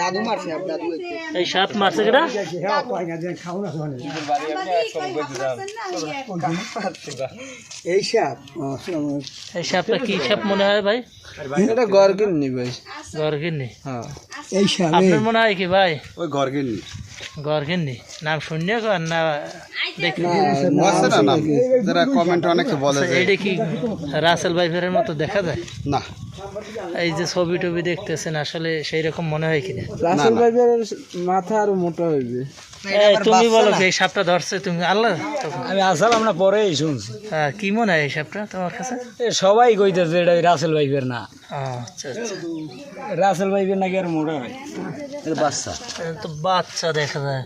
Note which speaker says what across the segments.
Speaker 1: দাদু মারছে দাদু
Speaker 2: এই সাপ মারছে কেটা?
Speaker 1: এই সাপ
Speaker 2: এই সাপটা কি সাপ মনে হয় ভাই?
Speaker 1: এটা গর্গিন নি ভাই।
Speaker 2: গর্গিন্নি
Speaker 1: হ্যাঁ। এই সাপ
Speaker 2: আপনার মনে হয় কি ভাই?
Speaker 1: ওই গর্গিন
Speaker 2: গর্গিন্নি নাম শুনলে কর না দেখি
Speaker 1: না নাম। যারা কমেন্ট অনেকে বলে
Speaker 2: এটা কি রাসেল ভাইফের মতো দেখা যায়?
Speaker 1: না।
Speaker 2: এই যে ছবি টবি দেখতেছেন আসলে সেই রকম মনে হয় কিনা?
Speaker 1: রাসেল ভাইয়ের মাথা আরও মোটা হইবে।
Speaker 2: তুমি বলো যে এই সাপটা ধরছে তুমি আল্লাহ
Speaker 3: আমি আসলাম না পরেই শুনছি।
Speaker 2: হ্যাঁ, কি মনে হয় এই সাপটা তোমার কাছে?
Speaker 3: সবাই কইতেছে এটা রাসেল ভাইবের না।
Speaker 2: আচ্ছা আচ্ছা।
Speaker 3: রাসেল ভাইবের নাকি আর মোটা হয়? বাচ্চা।
Speaker 2: তো বাচ্চা দেখা যায়।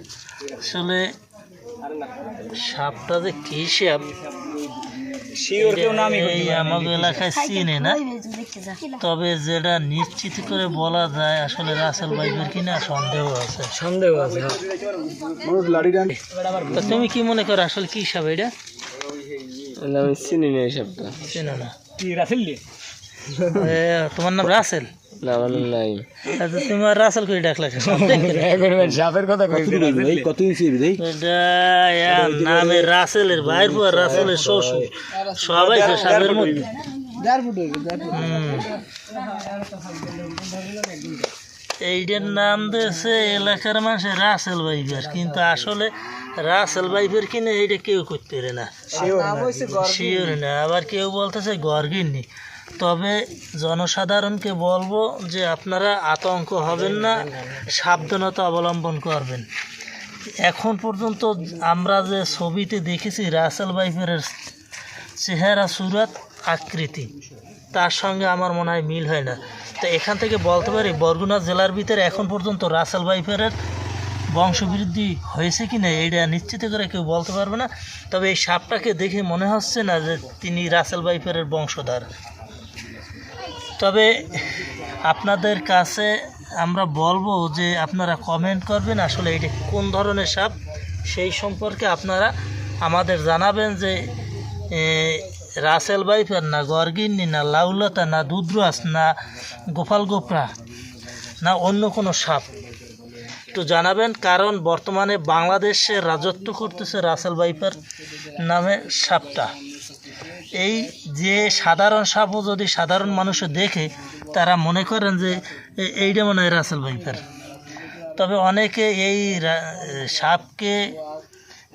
Speaker 2: আসলে সাপটা যে কি সাপ?
Speaker 3: শিওর কেউ নামই
Speaker 2: এই আমাদের এলাকায় চিনে না? তবে যেটা নিশ্চিত করে বলা যায় আসলে রাসেল কিনা সন্দেহ আছে।
Speaker 3: সন্দেহ আছে হ্যাঁ।
Speaker 2: তুমি কি মনে করো আসলে কি হিসাব এটা?
Speaker 1: আমি চিনি না এই সবটা
Speaker 2: চেনো না।
Speaker 3: কি রাসেল
Speaker 2: তোমার নাম রাসেল?
Speaker 1: নাই
Speaker 2: আচ্ছা, তুমি আর রাসেল করে ডাকলা
Speaker 3: সাপের কথা কইতে
Speaker 1: কত ইঞ্চি দেই?
Speaker 2: নামে রাসেলের ভাইয়ের পর রাসেলের শ্বশুর। সবাই তো সাপের মধ্যে এইটার নাম দিয়েছে এলাকার মানুষের রাসেল বাইফের কিন্তু আসলে রাসেল বাইফের কিনে এইটা কেউ করতে পারে না। শিওর না আবার কেউ বলতেছে গর্গিনী। তবে জনসাধারণকে বলব যে আপনারা আতঙ্ক হবেন না, সাবধানতা অবলম্বন করবেন। এখন পর্যন্ত আমরা যে ছবিতে দেখেছি, রাসেল বাইফের চেহারা, সুরাত, আকৃতি, তার সঙ্গে আমার মনে হয় মিল হয় না। তো এখান থেকে বলতে পারি, বরগুনা জেলার ভিতরে এখন পর্যন্ত রাসেল বাইফের বংশবৃদ্ধি হয়েছে কি না এটা নিশ্চিত করে কেউ বলতে পারবে না। তবে এই সাপটাকে দেখে মনে হচ্ছে না যে তিনি রাসেল বাইফের বংশধর। তবে আপনাদের কাছে আমরা বলব যে আপনারা কমেন্ট করবেন আসলে এটা কোন ধরনের সাপ, সেই সম্পর্কে আপনারা আমাদের জানাবেন যে রাসেল বাইফার না গর্গিন্নি না লাউলতা না দুধরাস না গোপাল গোপরা না অন্য কোনো সাপ। একটু জানাবেন, কারণ বর্তমানে বাংলাদেশে রাজত্ব করতেছে রাসেল বাইপার নামে সাপটা। এই যে সাধারণ সাপও যদি সাধারণ মানুষে দেখে তারা মনে করেন যে এইটা মনে হয় রাসেল বাইপার তবে অনেকে এই সাপকে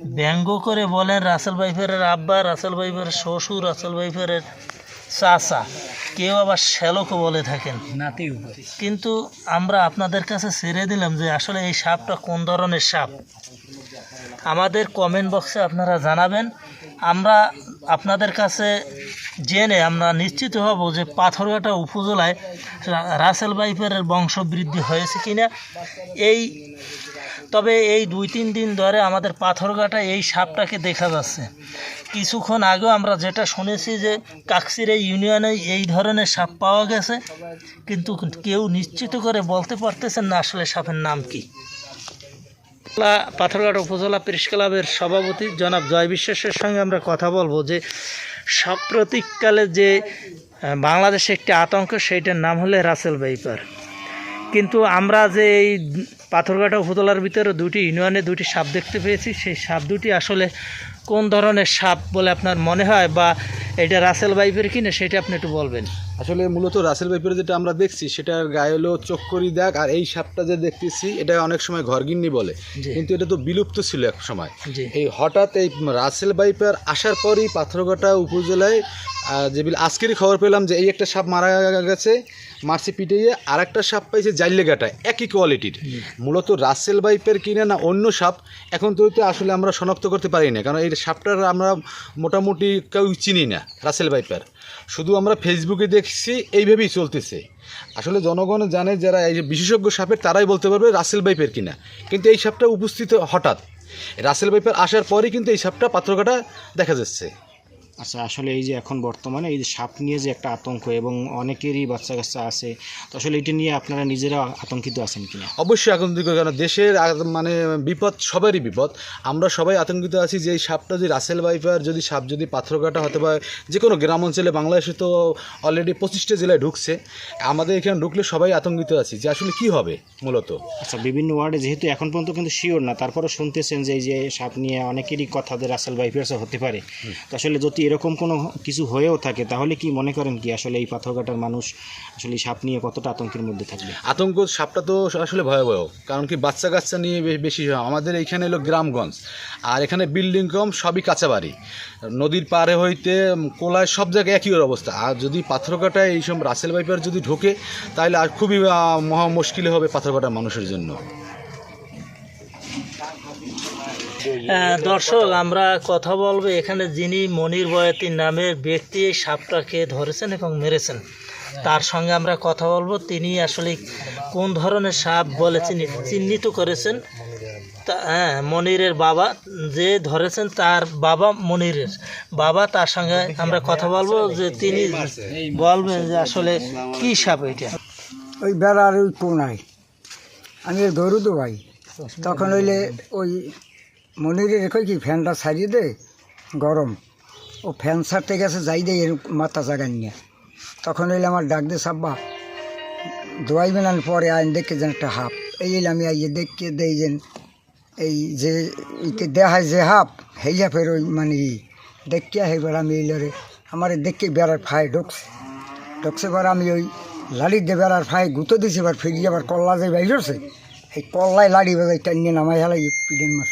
Speaker 2: ব্যঙ্গ করে বলেন রাসেল বাইফারের আব্বা রাসেল বাইফারের শ্বশুর রাসেল বাইফারের চাচা। কেউ আবার শ্যালকও বলে থাকেন।
Speaker 3: নাতি
Speaker 2: কিন্তু আমরা আপনাদের কাছে ছেড়ে দিলাম যে আসলে এই সাপটা কোন ধরনের সাপ। আমাদের কমেন্ট বক্সে আপনারা জানাবেন। আমরা আপনাদের কাছে জেনে আমরা নিশ্চিত হব যে পাথরঘাটা উপজেলায় রাসেল বাইফের বংশবৃদ্ধি হয়েছে কিনা। এই তবে এই দুই তিন দিন ধরে আমাদের পাথরঘাটা এই সাপটাকে দেখা যাচ্ছে। কিছুক্ষণ আগেও আমরা যেটা শুনেছি যে কাকসির এই ইউনিয়নে এই ধরনের সাপ পাওয়া গেছে, কিন্তু কেউ নিশ্চিত করে বলতে পারতেছেন না আসলে সাপের নাম কি। পাথরঘাট উপজেলা প্রেস ক্লাবের সভাপতি জনাব জয় বিশ্বাসের সঙ্গে আমরা কথা বলব যে সাম্প্রতিককালে যে বাংলাদেশে একটি আতঙ্ক, সেইটার নাম হলে রাসেল বাইপার কিন্তু আমরা যে এই পাথরঘাটা উপতলার ভিতরে দুটি ইউনিয়নে দুটি সাপ দেখতে পেয়েছি। সেই সাপ দুটি আসলে কোন ধরনের সাপ বলে আপনার মনে হয় বা এটা রাসেল বাইপের কিনা সেটা আপনি একটু বলবেন।
Speaker 4: আসলে মূলত রাসেল ভাইপের যেটা আমরা দেখছি সেটার গায়ে হলো চক্করি দাগ আর এই সাপটা যে দেখতেছি এটা অনেক সময় ঘরগিন্নি বলে। কিন্তু এটা তো বিলুপ্ত ছিল এক সময়। এই হঠাৎ এই রাসেল বাইপার আসার পরই পাথরঘাটা উপজেলায় আহ, যে বিল- আজকেরই খবর পেলাম যে এই একটা সাপ মারা গেছে মারসি পিটিয়ে আর একটা সাপ পাইছে জাইলেগাটায় একই কোয়ালিটির। মূলত রাসেল বাইপের কিনে না অন্য সাপ এখন তো আসলে আমরা শনাক্ত করতে পারি না কারণ এই সাপটার আমরা মোটামুটি কেউ চিনি না রাসেল বাইপার শুধু আমরা ফেসবুকে দেখছি এইভাবেই চলতেছে। আসলে জনগণ জানে যারা এই বিশেষজ্ঞ সাপের তারাই বলতে পারবে রাসেল বাইপের কিনা। কিন্তু এই সাপটা উপস্থিত হঠাৎ। রাসেল বাইপার আসার পরই কিন্তু এই সাপটা পাত্রকাটা দেখা যাচ্ছে।
Speaker 3: আচ্ছা আসলে এই যে এখন বর্তমানে এই যে সাপ নিয়ে যে একটা আতঙ্ক এবং অনেকেরই বাচ্চা কাচ্চা আছে তো আসলে এটা নিয়ে আপনারা নিজেরা আতঙ্কিত আছেন কিনা?
Speaker 4: অবশ্যই আতঙ্কিত কারণ দেশের মানে বিপদ সবারই বিপদ। আমরা সবাই আতঙ্কিত আছি যে এই সাপটা যদি রাসেল ভাইপার যদি সাপ যদি পাথরঘাটা হতে পারে যে কোনো গ্রাম অঞ্চলে বাংলাদেশে তো অলরেডি পঁচিশটা জেলায় ঢুকছে আমাদের এখানে ঢুকলে সবাই আতঙ্কিত আছি যে আসলে কি হবে মূলত।
Speaker 3: আচ্ছা বিভিন্ন ওয়ার্ডে যেহেতু এখন পর্যন্ত কিন্তু শিওর না তারপরে শুনতেছেন যে এই যে সাপ নিয়ে অনেকেরই কথা যে রাসেল বাইফার্সও হতে পারে। তো আসলে যদি এরকম কোনো কিছু হয়েও থাকে, তাহলে কি মনে করেন কি আসলে এই পাথরঘাটার মানুষ আসলে সাপ নিয়ে কতটা আতঙ্কের মধ্যে থাকবে?
Speaker 4: আতঙ্ক সাপটা তো আসলে ভয়াবহ, কারণ কি বাচ্চা কাচ্চা নিয়ে বেশি হয়। আমাদের এইখানে এলো গ্রামগঞ্জ, আর এখানে বিল্ডিং কম, সবই কাঁচা বাড়ি। নদীর পাড়ে হইতে কোলায় সব জায়গায় একই অবস্থা। আর যদি পাথর পাথরঘাটায় এইসব রাসেল বাইপার যদি ঢোকে তাহলে আর খুবই মহা মুশকিল হবে পাথর পাথরঘাটার মানুষের জন্য।
Speaker 2: দর্শক, আমরা কথা বলব এখানে যিনি মনির বয়াতি নামের ব্যক্তি, এই সাপটাকে ধরেছেন এবং মেরেছেন। তার সঙ্গে আমরা কথা বলব। তিনি আসলে কোন ধরনের সাপ বলে চিহ্নিত করেছেন? হ্যাঁ মনিরের বাবা যে ধরেছেন, তার বাবা মনিরের। বাবা তার সঙ্গে আমরা কথা বলব যে তিনি বলবেন যে আসলে কি সাপ এটা?
Speaker 5: ওই বেড়ার ওই কোনায় আমি ধরু তো ভাই। তখন হইলে ওই মনিরে রেখে কি, ফ্যানটা ছাড়িয়ে দে, গরম। ও ফ্যান ছাড়তে গেছে, যাই দে এর মাথা জায়গা নিয়ে। তখন হইলে আমার ডাক দে, সাব্বা, দোয়াই বেনান পরে আইন দেখে যেন একটা হাফ এই এলে আমি আইয়ে দেখে দেই যেন এই যে দেখায় যে হাফ হেইয়া ফের ওই মানে দেখিয়া হেবার আমি এইলারে, আমার দেখে বেড়ার ফায় ঢুকছে। ঢুকছে এবার আমি ওই দিয়ে বেড়ার ফায় গুঁতো দিছি, এবার ফিরিয়ে আবার কল্লা যে বাইর হচ্ছে এই পল্লায় লাড়ি বাজাই টানিয়ে নামাই হেলাই মাছ।